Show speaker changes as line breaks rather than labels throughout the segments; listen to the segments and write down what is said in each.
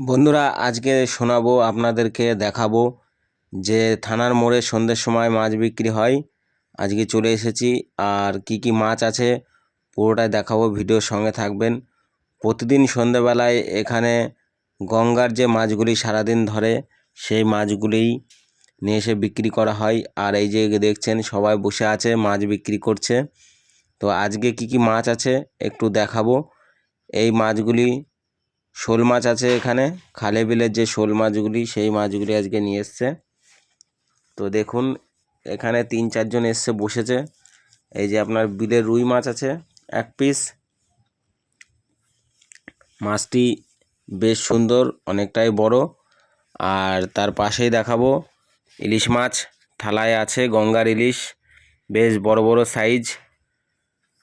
বন্ধুরা, আজকে শোনাবো, আপনাদেরকে দেখাবো যে থানার মোড়ে সন্ধ্যের সময় মাছ বিক্রি হয়। আজকে চলে এসেছি, আর কি কি মাছ আছে পুরোটাই দেখাবো, ভিডিওর সঙ্গে থাকবেন। প্রতিদিন সন্ধ্যেবেলায় এখানে গঙ্গার যে মাছগুলি সারাদিন ধরে, সেই মাছগুলিই নিয়ে এসে বিক্রি করা হয়। আর এই যে দেখছেন, সবাই বসে আছে, মাছ বিক্রি করছে। তো আজকে কি কি মাছ আছে একটু দেখাবো। এই মাছগুলি শোল মাছ আছে এখানে। খালে বিলের যে শোল মাছগুলি, সেই মাছগুলি আজকে নিয়ে এসছে। তো দেখুন, এখানে তিন চারজন এসছে বসেছে। এই যে আপনার বিলের রুই মাছ আছে, এক পিস মাছটি বেশ সুন্দর, অনেকটাই বড়। আর তার পাশেই দেখাবো ইলিশ মাছ। থালায় আছে গঙ্গার ইলিশ, বেশ বড় বড় সাইজ।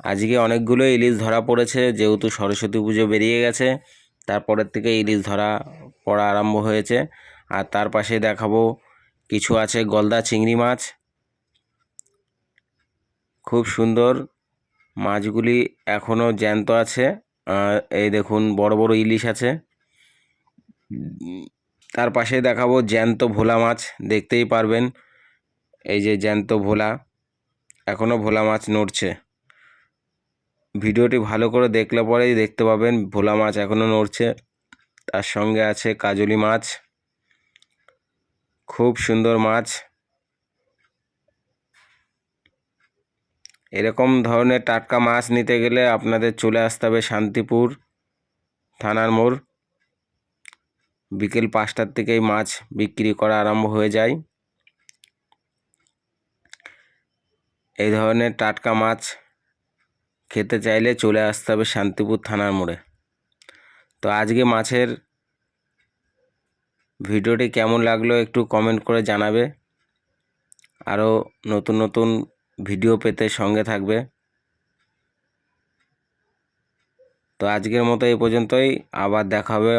আজকে অনেকগুলো ইলিশ ধরা পড়েছে, যেহেতু সরস্বতী পুজো বেরিয়ে গেছে। তারপরের থেকে ইলিশ ধরা পড়া আরম্ভ হয়েছে। আর তার পাশে দেখাবো কিছু আছে গলদা চিংড়ি মাছ। খুব সুন্দর মাছগুলি এখনও জ্যান্ত আছে। এই দেখুন বড় বড় ইলিশ আছে। তার পাশে দেখাবো জ্যান্ত ভোলা মাছ, দেখতেই পারবেন। এই যে জ্যান্ত ভোলা এখনও ভোলা মাছ নড়ছে। ভিডিওটি ভালো করে দেখলে পরেই দেখতে পাবেন। ভোলা মাছ এখনও নড়ছে। তার সঙ্গে আছে কাজলি মাছ। খুব সুন্দর মাছ। এরকম ধরনের টাটকা মাছ নিতে গেলে আপনাদের চলে আসতে হবে শান্তিপুর থানার মোড়। বিকেল পাঁচটার থেকেই মাছ বিক্রি করা আরম্ভ হয়ে যায়। এই ধরনের টাটকা মাছ খেতে চাইলে চলে আসতে হবে শান্তিপুর থানার মোড়ে। তো আজকে মাছের ভিডিওটি কেমন লাগল একটু কমেন্ট করে জানাবে। আরও নতুন নতুন ভিডিও পেতে সঙ্গে থাকবে। তো আজকের মতো এই পর্যন্তই, আবার দেখা হবে